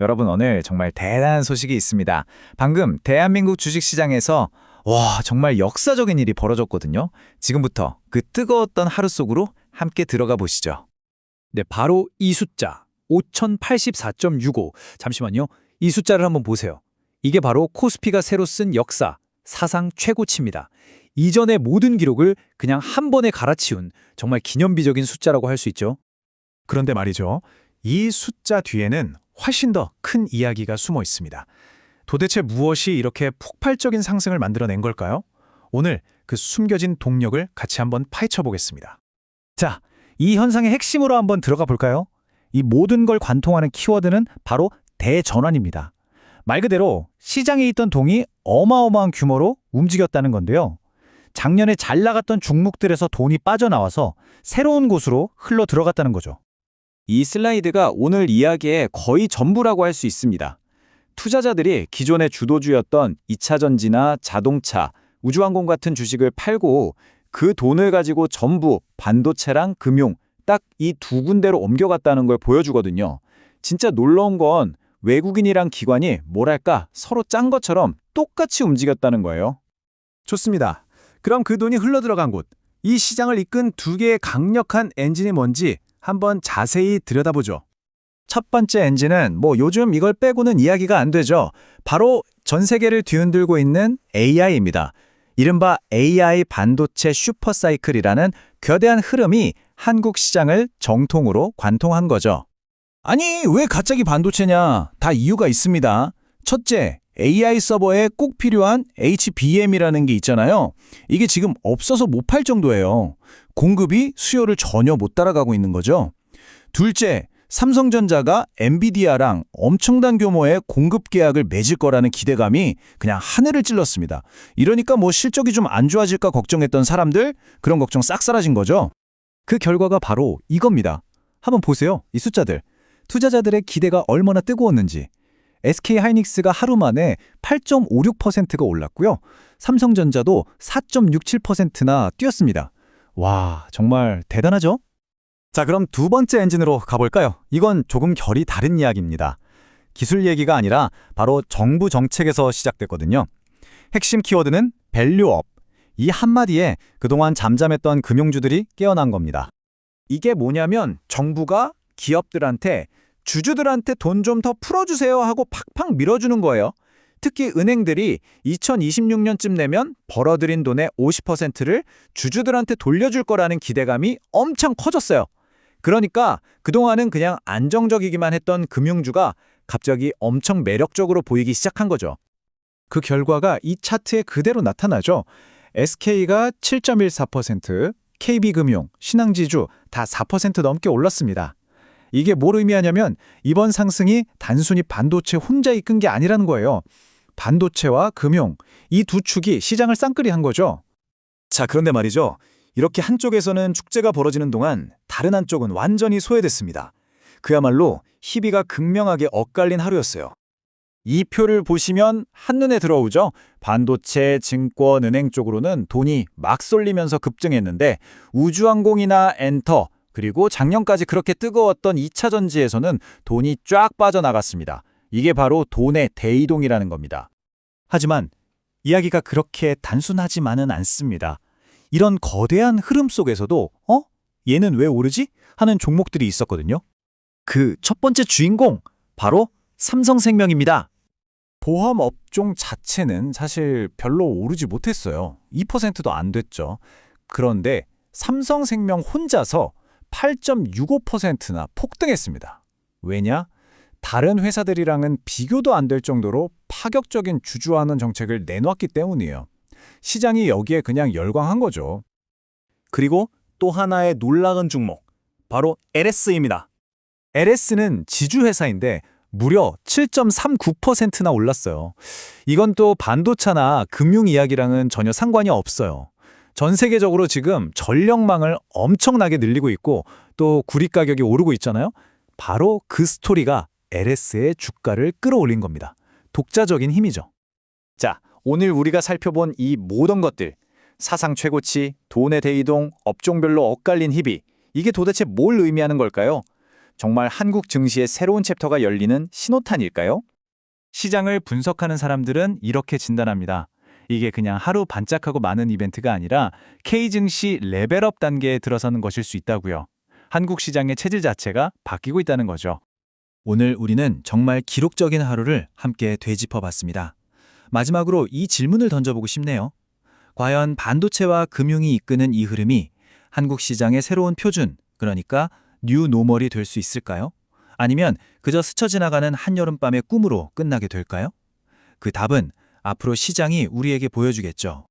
여러분 오늘 정말 대단한 소식이 있습니다. 방금 대한민국 주식시장에서 와 정말 역사적인 일이 벌어졌거든요. 지금부터 그 뜨거웠던 하루 속으로 함께 들어가 보시죠. 네, 바로 이 숫자 5084.65. 잠시만요. 이 숫자를 한번 보세요. 이게 바로 코스피가 새로 쓴 역사 사상 최고치입니다. 이전의 모든 기록을 그냥 한 번에 갈아치운 정말 기념비적인 숫자라고 할 수 있죠. 그런데 말이죠. 이 숫자 뒤에는 훨씬 더 큰 이야기가 숨어 있습니다. 도대체 무엇이 이렇게 폭발적인 상승을 만들어낸 걸까요? 오늘 그 숨겨진 동력을 같이 한번 파헤쳐 보겠습니다. 자, 이 현상의 핵심으로 한번 들어가 볼까요? 이 모든 걸 관통하는 키워드는 바로 대전환입니다. 말 그대로 시장에 있던 돈이 어마어마한 규모로 움직였다는 건데요. 작년에 잘 나갔던 종목들에서 돈이 빠져나와서 새로운 곳으로 흘러 들어갔다는 거죠. 이 슬라이드가 오늘 이야기의 거의 전부라고 할 수 있습니다. 투자자들이 기존의 주도주였던 2차 전지나 자동차, 우주항공 같은 주식을 팔고 그 돈을 가지고 전부 반도체랑 금융 딱 이 두 군데로 옮겨갔다는 걸 보여주거든요. 진짜 놀라운 건 외국인이랑 기관이 뭐랄까 서로 짠 것처럼 똑같이 움직였다는 거예요. 좋습니다. 그럼 그 돈이 흘러들어간 곳, 이 시장을 이끈 두 개의 강력한 엔진이 뭔지 한번 자세히 들여다보죠. 첫 번째 엔진은 뭐 요즘 이걸 빼고는 이야기가 안 되죠. 바로 전 세계를 뒤흔들고 있는 AI입니다. 이른바 AI 반도체 슈퍼사이클이라는 거대한 흐름이 한국 시장을 정통으로 관통한 거죠. 아니, 왜 갑자기 반도체냐? 다 이유가 있습니다. 첫째, AI 서버에 꼭 필요한 HBM이라는 게 있잖아요. 이게 지금 없어서 못 팔 정도예요. 공급이 수요를 전혀 못 따라가고 있는 거죠. 둘째, 삼성전자가 엔비디아랑 엄청난 규모의 공급 계약을 맺을 거라는 기대감이 그냥 하늘을 찔렀습니다. 이러니까 뭐 실적이 좀 안 좋아질까 걱정했던 사람들 그런 걱정 싹 사라진 거죠. 그 결과가 바로 이겁니다. 한번 보세요. 이 숫자들. 투자자들의 기대가 얼마나 뜨거웠는지. SK 하이닉스가 하루 만에 8.56%가 올랐고요. 삼성전자도 4.67%나 뛰었습니다. 와, 정말 대단하죠? 자, 그럼 두 번째 엔진으로 가볼까요? 이건 조금 결이 다른 이야기입니다. 기술 얘기가 아니라 바로 정부 정책에서 시작됐거든요. 핵심 키워드는 밸류업. 이 한마디에 그동안 잠잠했던 금융주들이 깨어난 겁니다. 이게 뭐냐면 정부가 기업들한테 주주들한테 돈 좀 더 풀어주세요 하고 팍팍 밀어주는 거예요. 특히 은행들이 2026년쯤 내면 벌어들인 돈의 50%를 주주들한테 돌려줄 거라는 기대감이 엄청 커졌어요. 그러니까 그동안은 그냥 안정적이기만 했던 금융주가 갑자기 엄청 매력적으로 보이기 시작한 거죠. 그 결과가 이 차트에 그대로 나타나죠. SK가 7.14%, KB금융, 신앙지주 다 4% 넘게 올랐습니다. 이게 뭘 의미하냐면 이번 상승이 단순히 반도체 혼자 이끈 게 아니라는 거예요. 반도체와 금융, 이 두 축이 시장을 쌍끌이 한 거죠. 자, 그런데 말이죠. 이렇게 한쪽에서는 축제가 벌어지는 동안 다른 한쪽은 완전히 소외됐습니다. 그야말로 희비가 극명하게 엇갈린 하루였어요. 이 표를 보시면 한눈에 들어오죠. 반도체, 증권, 은행 쪽으로는 돈이 막 쏠리면서 급증했는데 우주항공이나 엔터, 그리고 작년까지 그렇게 뜨거웠던 2차 전지에서는 돈이 쫙 빠져나갔습니다. 이게 바로 돈의 대이동이라는 겁니다. 하지만 이야기가 그렇게 단순하지만은 않습니다. 이런 거대한 흐름 속에서도 어? 얘는 왜 오르지? 하는 종목들이 있었거든요. 그 첫 번째 주인공 바로 삼성생명입니다. 보험 업종 자체는 사실 별로 오르지 못했어요. 2%도 안 됐죠. 그런데 삼성생명 혼자서 8.65%나 폭등했습니다. 왜냐? 다른 회사들이랑은 비교도 안 될 정도로 파격적인 주주하는 정책을 내놓았기 때문이에요. 시장이 여기에 그냥 열광한 거죠. 그리고 또 하나의 놀라운 종목, 바로 LS입니다. LS는 지주회사인데 무려 7.39%나 올랐어요. 이건 또 반도체나 금융 이야기랑은 전혀 상관이 없어요. 전 세계적으로 지금 전력망을 엄청나게 늘리고 있고 또 구리 가격이 오르고 있잖아요. 바로 그 스토리가 LS의 주가를 끌어올린 겁니다. 독자적인 힘이죠. 자, 오늘 우리가 살펴본 이 모든 것들, 사상 최고치, 돈의 대이동, 업종별로 엇갈린 희비, 이게 도대체 뭘 의미하는 걸까요? 정말 한국 증시의 새로운 챕터가 열리는 신호탄일까요? 시장을 분석하는 사람들은 이렇게 진단합니다. 이게 그냥 하루 반짝하고 많은 이벤트가 아니라 K증시 레벨업 단계에 들어서는 것일 수 있다고요. 한국 시장의 체질 자체가 바뀌고 있다는 거죠. 오늘 우리는 정말 기록적인 하루를 함께 되짚어 봤습니다. 마지막으로 이 질문을 던져보고 싶네요. 과연 반도체와 금융이 이끄는 이 흐름이 한국 시장의 새로운 표준, 그러니까 뉴 노멀이 될 수 있을까요? 아니면 그저 스쳐 지나가는 한여름밤의 꿈으로 끝나게 될까요? 그 답은 앞으로 시장이 우리에게 보여주겠죠.